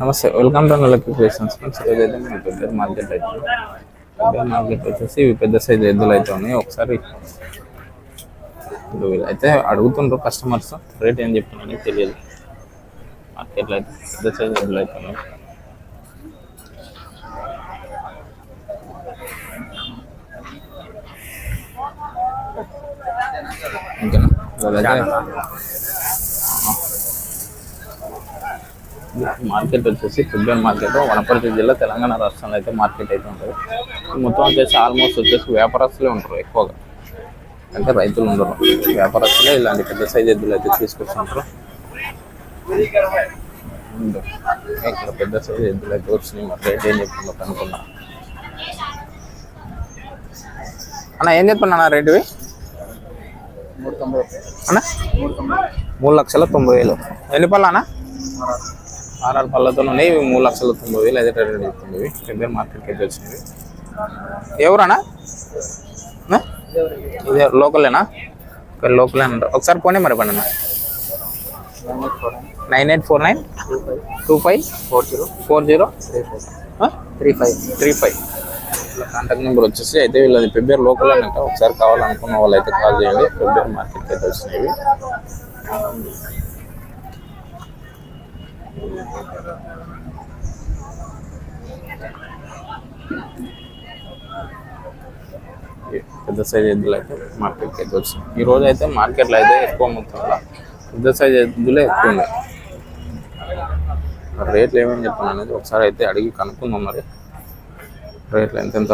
నమస్తే welcome to Nalaki creations. Friends ఈరోజు అయితే మన పెద్ద మార్కెట్ అయితే పెద్ద మార్కెట్ వచ్చేసి ఇవి పెద్ద సైజు ఎద్దులు అయితే ఉన్నాయి. ఒకసారి ఇప్పుడు వీళ్ళైతే అడుగుతుండ్రు కస్టమర్స్ రేట్ ఏం చెప్తున్నారని తెలియదు. మార్కెట్లో అయితే పెద్ద సైజు ఎద్దులు అయితే ఉన్నాయి. ఇంకేనా వీళ్ళైతే మార్కెట్ వచ్చేసి ఫుట్బాల్ మార్కెట్ వనపర్తి జిల్లా తెలంగాణ రాష్ట్రంలో అయితే మార్కెట్ అయితే ఉంటుంది. మొత్తం వచ్చేసి ఆల్మోస్ట్ వచ్చేసి వ్యాపారస్తులే ఉంటారు ఎక్కువగా. అంటే రైతులు ఉండరు. వ్యాపారస్తులే ఇలాంటి పెద్ద సైజ్ ఎద్దులు అయితే తీసుకొస్తుంటారు. ఇక్కడ పెద్ద సైజ్ ఎద్దులు అయితే వచ్చినాయి. మరి రేట్ ఏం చెప్తుందో కనుక్కున్నా అన్న ఏం చెప్తున్నా రేటు మూడు తొంభై అన్న? మూడు తొంభై మూడు లక్షల తొంభై వేలు. ఎన్ని పళ్ళు అన్న? ఆర్ఆర్ పళ్ళతో ఉన్నాయి. ఇవి మూడు లక్షల తొంభై వేలు అదే రేట్ చెప్తుంది ఇవి పెద్ద మార్కెట్కి అయితే వచ్చినవి ఎవరన్నా? ఇదే లోకలేనా? ఇక్కడ లోకలే అంటారు. ఒకసారి పోనీ మరి పండి nine eight four nine two five four zero four zero three five. Three five. Three five. Contact number వచ్చేసి అయితే వీళ్ళది పెబ్బేరు లోకల్ అంట. ఒకసారి కావాలనుకున్న వాళ్ళు అయితే కాల్ చేయండి. పెబ్బేరు మార్కెట్కి అయితే వచ్చినాయి పెద్ద సైజ్ ఎద్దులు అయితే మార్కెట్కి అయితే వచ్చినాయి ఈ రోజు అయితే మార్కెట్లో అయితే ఎక్కువ మొత్తంలో పెద్ద సైజ్ ఎద్దులే ఎక్కువ ఉన్నాయి? రేట్లు ఏమేమి చెప్పాను అనేది ఒకసారి అయితే అడిగి కనుక్కుందాం మరి. రేట్లు ఎంత ఎంత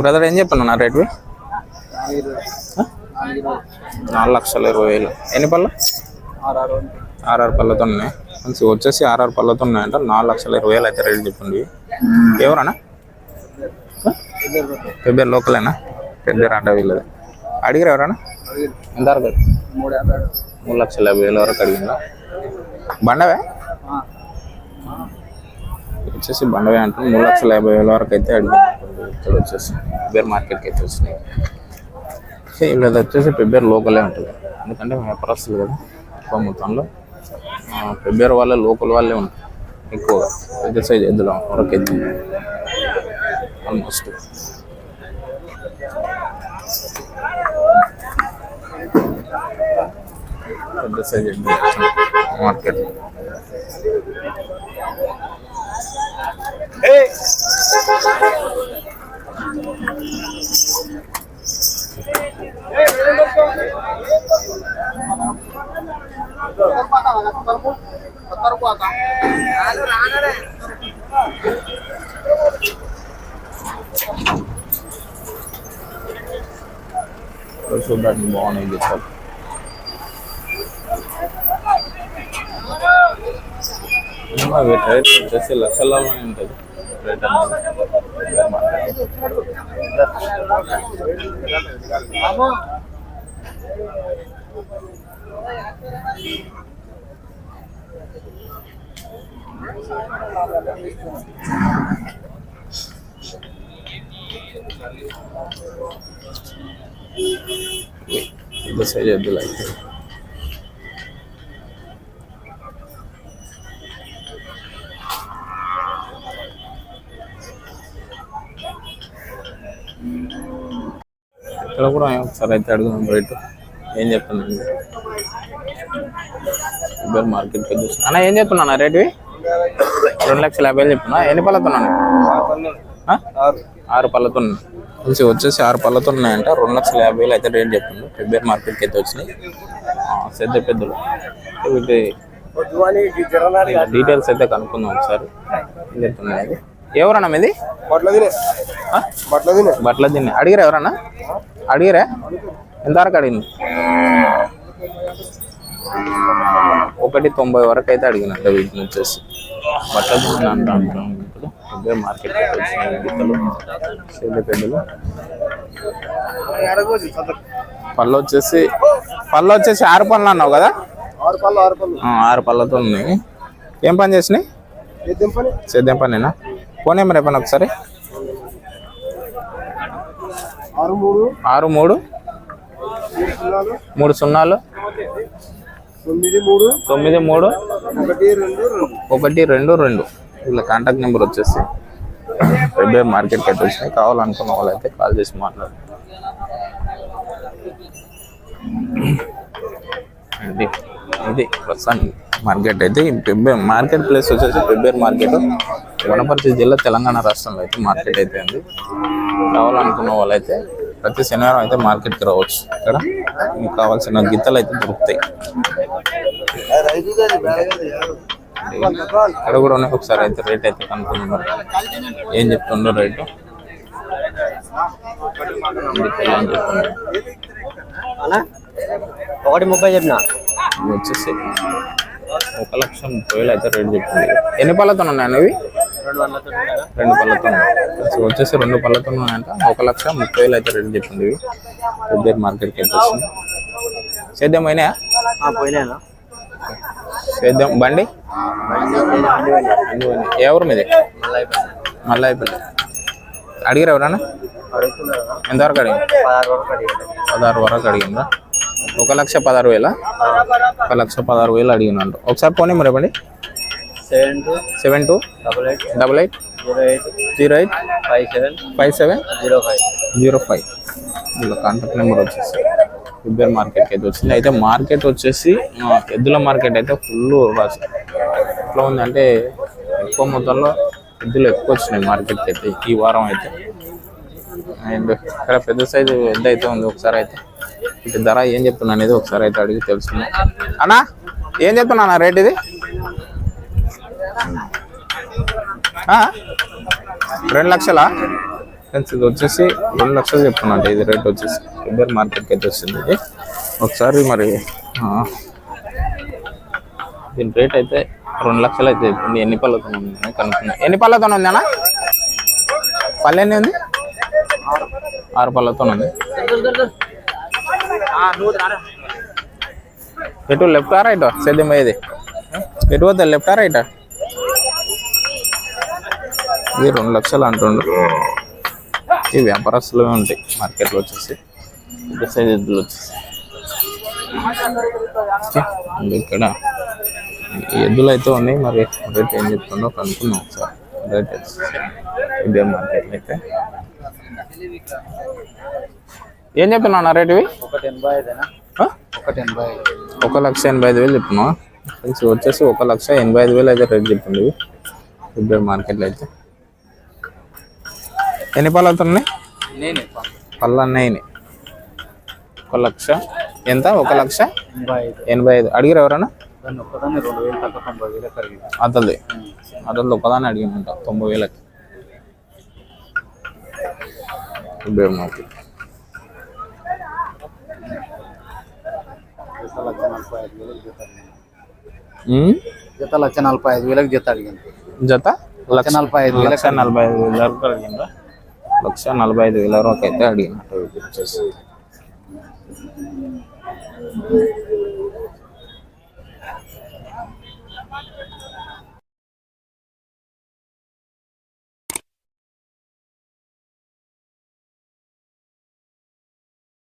బ్రదర్ ఏం చెప్పాను నా రేటు? నాలుగు లక్షల ఇరవై వేలు. ఎన్ని పళ్ళు? ఆరు ఆరు ఆర్ఆర్ పళ్ళతో ఉన్నాయి. మంచి వచ్చేసి ఆర్ఆర్ పళ్ళతో ఉన్నాయంట. నాలుగు లక్షల ఇరవై వేలు అయితే రేట్ చెప్పండి ఎవరన్నా? పెబ్బేరు లోకలేనా? పెబ్బేరు అంట వీళ్ళది. అడిగారు ఎవరన్నా? ఎంత యాభై మూడు లక్షల యాభై వేల వరకు అడిగిందా? బండవే? వచ్చేసి బండవే అంటే మూడు లక్షల యాభై వేల వరకు అయితే అడిగింది. ఇక్కడ వచ్చేసి పెబ్బేరు మార్కెట్కి అయితే వచ్చినాయి సో వచ్చేసి పెబ్బేరు లోకలే ఉంటుంది. ఎందుకంటే వ్యాపారస్తులు కదా. ఎక్కువ మొత్తంలో పెబ్బేరు వాళ్ళే లోకల్ వాళ్ళే ఉంటారు. ఎక్కువగా. పెద్ద సైజ్ ఎద్దులు వరకు ఎద్దు. ఆల్మోస్ట్ పెద్ద సైజ్ ఎద్దు మార్కెట్. చూడడానికి బాగున్నాయి గిత్తాలు ఏమో వీటి రేట్ వచ్చేసి లక్షల్లోనే ఉంటుంది రేట్ అనేది the side of the అయితే ఇక్కడ కూడా ఒకసారి అయితే అడుగుదాం రేటు ఏం చెప్పండి? ఇద్దరు మార్కెట్కి వచ్చేసి అన్న ఏం చెప్తున్నా రేటువి? రెండు లక్షల యాభై వేలు చెప్తున్నా ఎన్ని పళ్ళతున్నాను ఆరు ఆరు పళ్ళతో ఉన్నాయి. మంచి వచ్చేసి ఆరు పళ్ళతో ఉన్నాయంట. రెండు లక్షల యాభై వేలు అయితే రేట్ చెప్పిండు. ఫిబ్రవరి మార్కెట్కి అయితే వచ్చినాయి. ఆ, పెద్ద పెద్దలు. వీటి డీటెయిల్స్ అయితే కనుక్కుందాం ఒకసారి. ఏం చెప్తున్నాయి ఎవరన్నా మీది? బట్టలు తినే ఆ? బట్టలు తినే బట్టల దీన్ని అడిగిరా ఎవరన్నా? అడిగిరా? ఎంతవరకు అడిగింది? ఒకటి తొంభై వరకు అయితే అడిగినట్ట వీటిని వచ్చేసి. బట్టల మార్కెట్ పెద్దలు పళ్ళు వచ్చేసి పళ్ళు వచ్చేసి ఆరు పళ్ళు అన్నావు కదా? ఆరు పళ్ళు ఆరు పళ్ళు. ఆ, ఆరు పళ్ళతో ఉన్నాయి. ఏం పని చేసినాయి? సేద్యం పనేనా? ఫోన్ నెంబర్ చెప్పండి ఒకసారి. ఆరు మూడు. ఆరు మూడు. మూడు సున్నాలు. తొమ్మిది మూడు ఒకటి రెండు రెండు. వీళ్ళ కాంటాక్ట్ నెంబర్ వచ్చేసి ఫెబ్రవరి మార్కెట్కి అయితే వచ్చినాయి కావాలనుకున్న వాళ్ళైతే కాల్ చేసి మాట్లాడు ఇది ఇది ప్రస్తుతానికి మార్కెట్ అయితే ఫిబ్రవరి మార్కెట్ ప్లేస్ వచ్చేసి ఫిబ్రవరి మార్కెట్ వనపర్తి జిల్లా తెలంగాణ రాష్ట్రంలో అయితే మార్కెట్ అయితే ఉంది. కావాలనుకున్న వాళ్ళైతే ప్రతి శనివారం అయితే మార్కెట్కి రావచ్చు. ఇక్కడ మీకు కావాల్సిన గిత్తలు అయితే దొరుకుతాయి. ఇక్కడ కూడా ఉన్నాయి. ఒకసారి అయితే రేట్ అయితే కనుక్కున్నాం మరి ఏం చెప్తుండో రేటు. ఒకటి ముప్పై చెప్పిన? వచ్చేసి ఒక లక్ష ముప్పై వేలు అయితే రేట్ చెప్తుంది. ఎన్ని పళ్ళతో ఉన్నాయి అవి రెండు రెండు పళ్ళతో సో వచ్చేసి రెండు పళ్ళతో ఉన్నాయంట. ఒక లక్ష ముప్పై వేలు అయితే రేట్ చెప్తుంది ఇవి మార్కెట్కి వస్తుంది సేద్యం అయినాయా పోయినా సేద్యం బండి? పోయినాయి. మీది? మళ్ళీ అయిపోయింది అడిగారు ఎవరన్నా? ఎంతవరకు అడిగారు? పదహారు వరకు అడిగిందా? ఒక లక్ష పదహారు వేల? ఒక లక్ష పదహారు వేలు అడిగినంట ఒకసారి పోనీ మరి seven two seven two double eight double eight zero eight zero eight five seven five seven zero five zero five. వీళ్ళ కాంటాక్ట్ నెంబర్ వచ్చేసి ఫిబ్రవరి మార్కెట్కి అయితే వచ్చింది. అయితే మార్కెట్ వచ్చేసి ఎద్దుల మార్కెట్ అయితే ఫుల్ రాసి ఎట్లా ఉంది అంటే ఎక్కువ మొత్తంలో ఎద్దులు ఎక్కువ వచ్చినాయి మార్కెట్కి అయితే ఈ వారం అయితే. అండ్ ఇక్కడ పెద్ద సైజు ఎంత అయితే ఉంది ఒకసారి అయితే. ఇటు ధర ఏం చెప్తున్నా అనేది ఒకసారి అయితే అడిగి తెలుసుకుందాం. అన్నా ఏం చెప్తున్నా అన్న రేట్ ఇది? రెండు లక్షలా? ఫ్రెండ్స్ ఇది వచ్చేసి రెండు లక్షలు చెప్తున్నట్టు ఇది రేట్ వచ్చేసి ఇద్దరు మార్కెట్కి అయితే వస్తుంది ఇది. ఒకసారి మరి దీని రేట్ అయితే రెండు లక్షలు అయితే చెప్పింది. ఎన్ని పళ్ళతో ఉంది కనుక్కున్నా ఎన్ని పళ్ళతో ఉంది అన్న? పళ్ళు ఎన్ని ఉంది? ఆరు పళ్ళతో ఉంది. ఎటు లెఫ్ట్ రైట్? సేద్యం అయ్యేది ఎటు పోతుంది లెఫ్ట్ రైట్? ఇది రెండు లక్షలు అంటుండు. ఈ వ్యాపారస్తులు ఉంటాయి. మార్కెట్లో వచ్చేసి పెద్ద సైజ్ ఎద్దులు వచ్చేసి. ఇక్కడ ఎద్దులు అయితే ఉన్నాయి. మరి రేట్ ఏం చెప్తుండో కనుక్కున్నాం ఒకసారి. రేట్ ఇదే మార్కెట్లో అయితే. ఏం చెప్తున్నా రేట్ ఇవి? ఒక లక్ష ఎనభై ఐదు వేలు చెప్తున్నావా? ఫ్రెండ్స్ వచ్చేసి ఒక లక్ష ఎనభై ఐదు వేలు అయితే రేట్ చెప్పింది ఇవి. మార్కెట్లో అయితే. ఎన్ని పళ్ళు అవుతున్నాయి? నేనే పళ్ళు అన్నాయి ఒక లక్ష. ఎంత? ఒక లక్ష? ఎనభై ఐదు. ఎనభై ఐదు. అడిగారు ఎవరన్నా? అతల్ది అతల్ది ఒకదాన్ని అడిగినంట తొంభై వేలకి. మార్కెట్ జత లక్ష నలభై ఐదు వేలకు జత అడిగింది? జత లక్ష నలభై ఐదు వేలకు జత అడిగింది. జత? లక్ష నలభై ఐదు వేలకు అడిగిందా? లక్ష నలభై ఐదు వేల వరకు అయితే అడిగినట్టు. ఇది వచ్చేసి